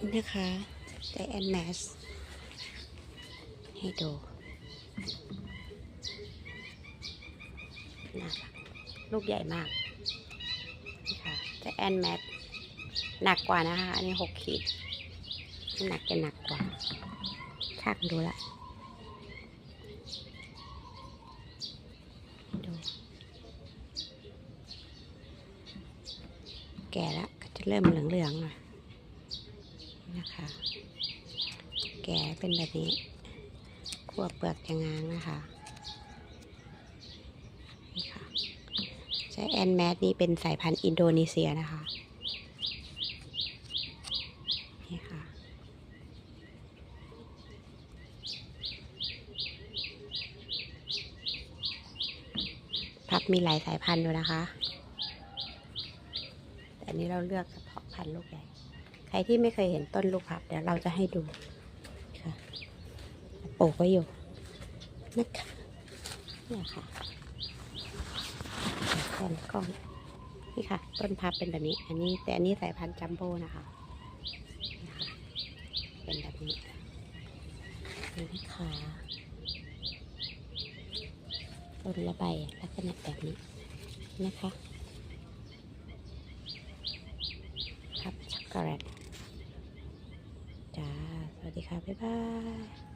นี่นะคะใจแอนแมสให้ดูน่ารักลูกใหญ่มากนี่ค่ะใจแอนแมสหนักกว่านะคะ อันนี้หกขีดหนักจะหนักกว่าชักดูละดูแก่แล้วก็จะเริ่มเหลืองๆหน่อย นะคะ แก่เป็นแบบนี้ขั้วเปลือกจะงางนะคะนี่ค่ะใช้แอนแมสนี่เป็นสายพันธุ์อินโดนีเซียนะคะนี่ค่ะพับมีหลายสายพันธุ์อยู่นะคะ แต่อันนี้เราเลือกเฉพาะพันธุ์ลูกใหญ่ ใครที่ไม่เคยเห็นต้นลูกพับเดี๋ยวเราจะให้ดูค่ะปลูกไว้อยู่นะคะเนี่ยค่ะแทนกล้องนี่ค่ะ ต้นพับเป็นแบบนี้ อันนี้แต่อันนี้สายพันธุ์จัมโบ้นะคะเป็นแบบนี้นี่ค่ะต้นละใบลักษณะแบบนี้นะคะ พับช็อกโกแลต วัสดีค่ะ บ๊ายบาย